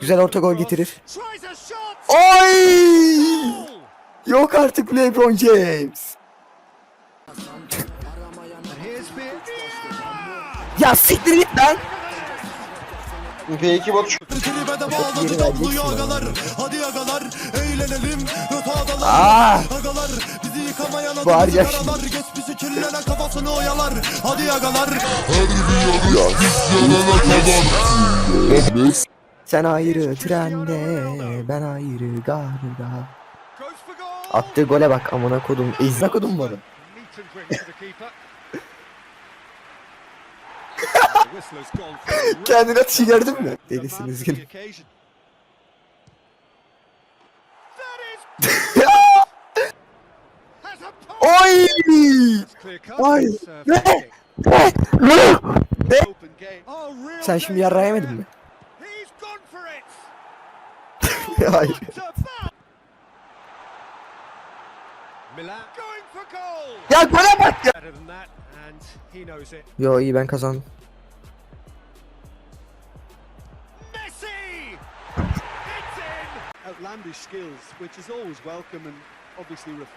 Güzel orta gol getirir. Oy! Yok artık LeBron James. Ya siktir git lan. F2 bot Tribede Geri bağladı damlıyor vereceksin agalar Hadi agalar eğlenelim. Aa! Agalar bizi yıkamayan Bağır ya Geç bizi kirlenen kafasını oyalar. Hadi agalar Sen ayrı trende, ben ayrı garda. Attığı gole bak amına kodum. İzle kodum bunu. Meet and greet to the keeper. The whistle has gone for a Kendine atışı gördün mü? red. Delisin The man üzgün. for the occasion. That is has a pole. Oy! Oy! Ne? Ne? Ne? Sen şimdi yarrağı yemedin mi? He's gone for it. Hayır. Ya gole bak ya. Yo iyi ben kazandım.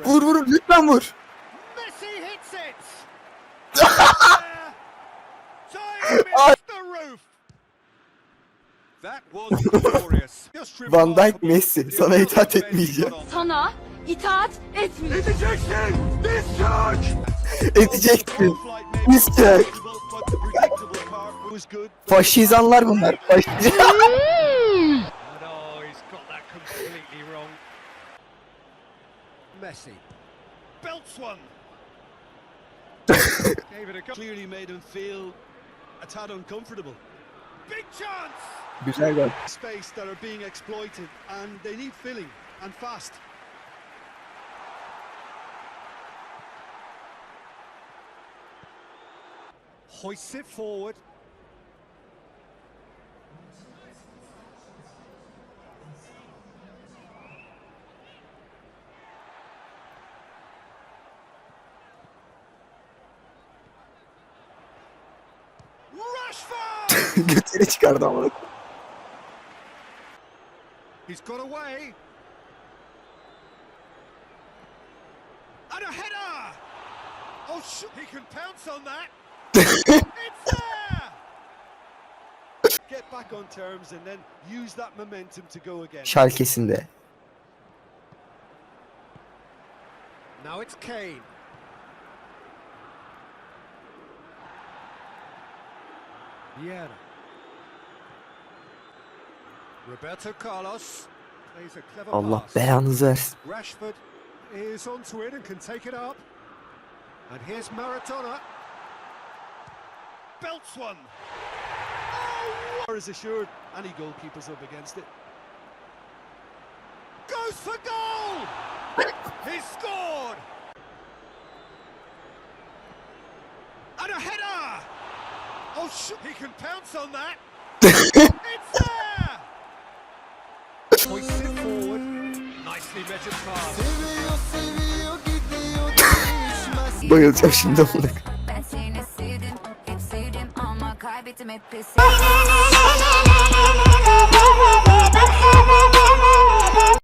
Vur vur lütfen vur. That was Van Dijk. Messi. Sana itaat etmeyeceğim. Sana itaat etmeyeceğim. Edeceksin! Discharge! Edeceksin. Was good. Faşizanlar bunlar. Faşizan. Messi. Belts one. Gave it a go. Clearly made him feel a tad uncomfortable. Big chance! Space that are being exploited and they need filling and fast. Hoists it forward. Götüne çıkardı amına. He's got away. And a header! Oh, sh- he can pounce on that. it's there! Get back on terms and then use that momentum to go again. Şalkesinde. Now it's Kane. Vieira. Roberto Carlos plays a clever Allah pass. belanızı versin. Rashford is onto it and can take it up. And here's Maradona. Belts one. Oh, Is assured any goalkeepers up against it. goes for goal! he scored! And a header! Oh, he can pounce on that. it's there! Hoists it forward. Nicely measured pass. Bayılacağım şimdi amına. Ben seni sevdim, hep sevdim ama kaybettim hep pes